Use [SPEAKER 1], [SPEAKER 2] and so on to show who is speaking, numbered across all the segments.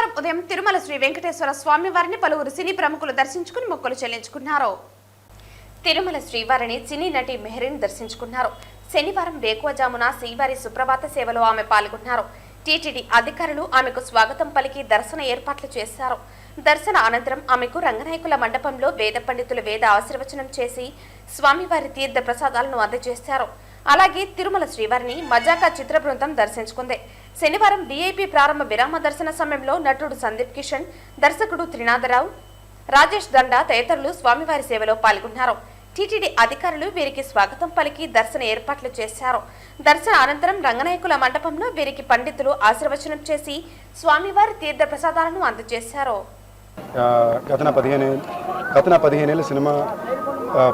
[SPEAKER 1] శనివారం ఉదయం తిరుమల శ్రీ వెంకటేశ్వర స్వామి వారిని పలువురు సినీ ప్రముఖులు దర్శించుకుని మొక్కులు చెల్లించుకున్నారు. తిరుమల శ్రీవారిని సినీ నటి మెహరీన్ దర్శించుకున్నారు. శనివారం వేకువజామున శ్రీవారి సుప్రభాత సేవలో ఆమె పాల్గొన్నారు. టీటీడీ అధికారులు ఆమెకు స్వాగతం పలికి దర్శన ఏర్పాట్లు చేశారు. దర్శన అనంతరం ఆమెకు రంగనాయకుల మండపంలో వేద పండితులు వేద ఆశీర్వచనం చేసి స్వామివారి తీర్థ ప్రసాదాలను అందజేశారు. అలాగే తిరుమల శ్రీవారిని మజాకా చిత్ర బృందం దర్శించుకుంది. శనివారం వీఐపీ ప్రారంభ విరామ దర్శన సమయంలో నటుడు సందీప్ కిషన్ దర్శకుడు త్రినాథరావు రాజేష్ దండా తదితరులు స్వామివారి సేవలో పాల్గొన్నారు. టీటీడీ అధికారులు వీరికి స్వాగతం పలికి దర్శన ఏర్పాట్లు చేశారు. దర్శన అనంతరం రంగనాయకుల మండపంలో వీరికి పండితులు ఆశీర్వచనం చేసి స్వామివారి తీర్థ ప్రసాదాలను అందజేశారు
[SPEAKER 2] గత పదిహేను గత పదిహేనేళ్ళ సినిమా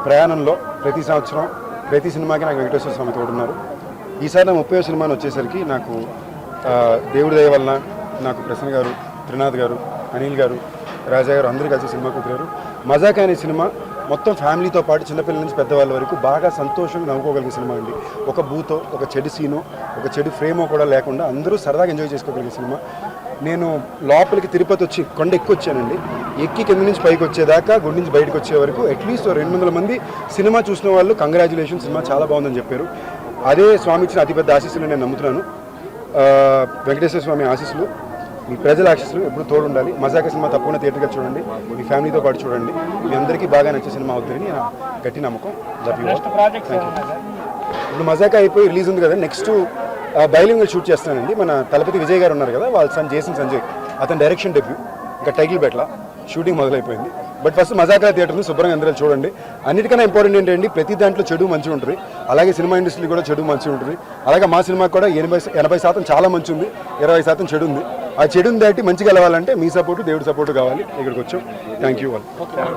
[SPEAKER 2] ప్రయాణంలో ప్రతి సంవత్సరం ప్రతి సినిమాకి నాకు వెంకటేశ్వర స్వామి తోడున్నారు ఈసారి నా ముప్పై సినిమాని వచ్చేసరికి నాకు దేవుడి దయ వలన నాకు ప్రసన్న గారు త్రినాథ్ గారు అనిల్ గారు రాజా గారు అందరూ కలిసి సినిమా కుదిరారు మజాక్ అనే సినిమా మొత్తం ఫ్యామిలీతో పాటు చిన్నపిల్లల నుంచి పెద్దవాళ్ళ వరకు బాగా సంతోషంగా నవ్వుకోగలిగిన సినిమా అండి. ఒక బూతో ఒక చెడు సీనో ఒక చెడు ఫ్రేమో కూడా లేకుండా అందరూ సరదాగా ఎంజాయ్ చేసుకోగలిగిన సినిమా. నేను లోపలికి తిరుపతి వచ్చి కొండ ఎక్కువ వచ్చానండి ఎక్కి కింద నుంచి పైకి వచ్చేదాకా గుడి నుంచి బయటకు వచ్చే వరకు అట్లీస్ట్ రెండు వందల మంది సినిమా చూసిన వాళ్ళు కంగ్రాచులేషన్ సినిమా చాలా బాగుందని చెప్పారు. అదే స్వామి ఇచ్చిన అతిపెద్ద ఆశీస్సులు నేను నమ్ముతున్నాను. వెంకటేశ్వర స్వామి ఆశీస్సులు. మీ ప్రజల ఆశీస్సులు ఎప్పుడు తోడు ఉండాలి మజాక సినిమా తప్పకుండా థియేటర్గా చూడండి. మీ ఫ్యామిలీతో పాటు చూడండి. మీ అందరికీ బాగా నచ్చే సినిమా అవుతుందని నా గట్టి నమ్మకం. లవ్ యూ ఇప్పుడు మజాకా అయిపోయి రిలీజ్ ఉంది కదా నెక్స్ట్ బైలింగ్ షూట్ చేస్తానండి. మన తలపతి విజయ్ గారు ఉన్నారు కదా వాళ్ళ సన్ జేసన్ సంజయ్ అతని డైరెక్షన్ డెబ్యూ ఇంకా టైటిల్ బెట్ల షూటింగ్ మొదలైపోయింది. బట్ ఫస్ట్ మజాకా థియేటర్ని శుభ్రంగా అందరూ చూడండి. అన్నిటికన్నా ఇంపార్టెంట్ ఏంటంటే ప్రతి దాంట్లో చెడు మంచి ఉంటుంది. అలాగే సినిమా ఇండస్ట్రీ కూడా చెడు మంచి ఉంటుంది. అలాగే మా సినిమాకి కూడా ఎనభై ఎనభై శాతం చాలా మంచి ఉంది. ఇరవై శాతం చెడు ఉంది. ఆ చెడుని దాటి మంచిగా కలవాలంటే మీ సపోర్టు దేవుడి సపోర్టు కావాలి. ఇక్కడికి వచ్చాం. థ్యాంక్ యూ వాళ్ళు